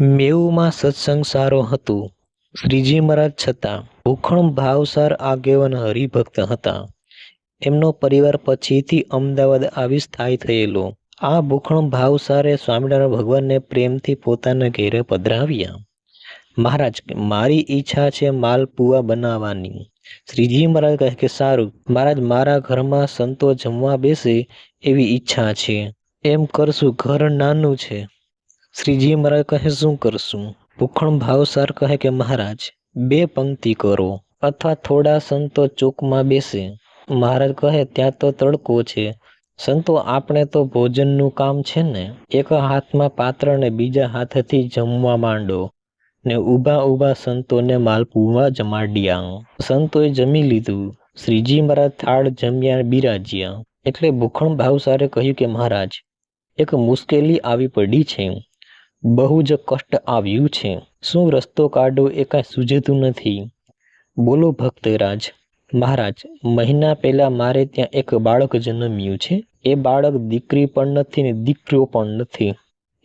મેવુમાં સત્સંગ સારો હતો. શ્રીજી મહારાજ છતાં ભૂખણ ભાવસાર આગેવાન હરિભક્ત હતા. એમનો પરિવાર પછીથી અમદાવાદ આવી સ્થાયી થયેલો. આ ભૂખણ ભાવસારે સ્વામિનારાયણ ભગવાનને પ્રેમથી પોતાના ઘેરે પધરાવ્યા. મહારાજ, મારી ઈચ્છા છે માલપુઆ બનાવવાની. શ્રીજી મહારાજ કહે કે, સારું, મહારાજ, મારા ઘરમાં સંતો જમવા બેસે એવી ઈચ્છા છે. એમ કરશું, ઘર નાનું છે. શ્રીજી મહારાજ કહે શું કરશું? ભૂખણ ભાવસાર કહે કે, મહારાજ, બે પંક્તિ કરો. અથવા થોડા સંતો ચોકમાં બેસે. મહારાજ કહે, ત્યાં તો તડકો છે. સંતો, આપણે તો ભોજનનું કામ છે ને. એક હાથમાં પાત્ર ને બીજા હાથથી જમવા માંડો. ને ઊભા ઊભા સંતોને માલપુવા જમાડ્યા. સંતોએ જમી લીધું. શ્રીજી મહારાજ થાળ જમ્યા બિરાજ્યા. એટલે ભૂખણ ભાવસારે કહ્યું કે, મહારાજ, એક મુશ્કેલી આવી પડી છે. બહુ જ કષ્ટ આવ્યું છે. શું રસ્તો કાઢો એ કાંઈ સૂઝતું નથી. બોલો ભક્તરાજ, મહારાજ, મહિના પહેલા મારે ત્યાં એક બાળક જન્મ્યું છે. એ બાળક દીકરી પણ નથી ને દીકરો પણ નથી.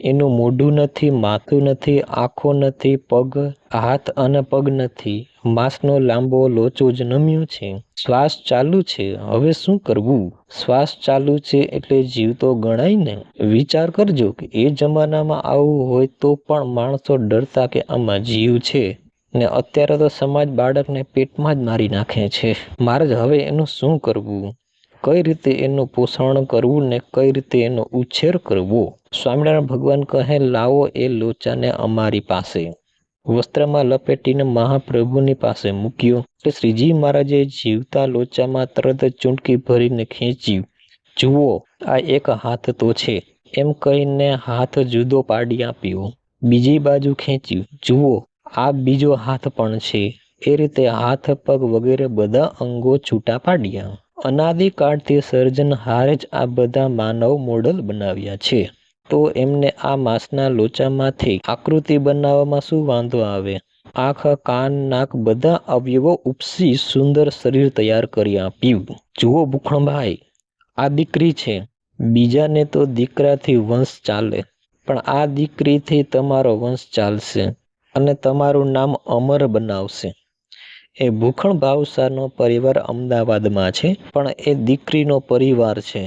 એનું મોઢું નથી, માથું નથી, આંખો નથી, પગ, હાથ અને પગ નથી. માંસનો લાંબો લોચો જન્મ્યો છે. શ્વાસ ચાલુ છે. હવે શું કરવું? શ્વાસ ચાલુ છે એટલે જીવ તો ગણાય ને. વિચાર કરજો કે એ જમાનામાં આવું હોય તો પણ માણસો ડરતા કે આમાં જીવ છે. ને અત્યારે તો સમાજ બાળકને પેટમાં જ મારી નાખે છે. મારે જ હવે એનું શું કરવું? કઈ રીતે એનું પોષણ કરવું ને કઈ રીતે એનો ઉછેર કરવો? સ્વામિનારાયણ ભગવાન કહે, લાવો એ લોચાને અમારી પાસે. વસ્ત્રમાં લપેટીને મહાપ્રભુની પાસે મૂક્યો કે શ્રીજી મહારાજે જીવતા લોચામાં તરત ચૂંટકી ભરીને ખેંચ્યું. જુઓ, આ એક હાથ તો છે. એમ કહીને હાથ જુદો પાડી આપ્યો. બીજી બાજુ ખેંચ્યું. જુઓ, આ બીજો હાથ પણ છે. એ રીતે હાથ, પગ વગેરે બધા અંગો છૂટા પાડ્યા. અનાદિકાળથી સર્જનહાર જ આ બધા માનવ મોડલ બનાવ્યા છે. તો એમને આ માંસના લોચામાંથી આકૃતિ બનાવવામાં શું વાંધો આવે? આંખ, કાન, નાક બધા અવયવો ઉપસી સુંદર શરીર તૈયાર કરી આપ્યું. જુઓ ભૂખણભાઈ, આ દીકરી છે. બીજાને તો દીકરાથી વંશ ચાલે, પણ આ દીકરીથી તમારો વંશ ચાલશે અને તમારું નામ અમર બનાવશે. એ ભૂખણ ભાવસારનો પરિવાર અમદાવાદમાં છે પણ એ દીકરીનો પરિવાર છે.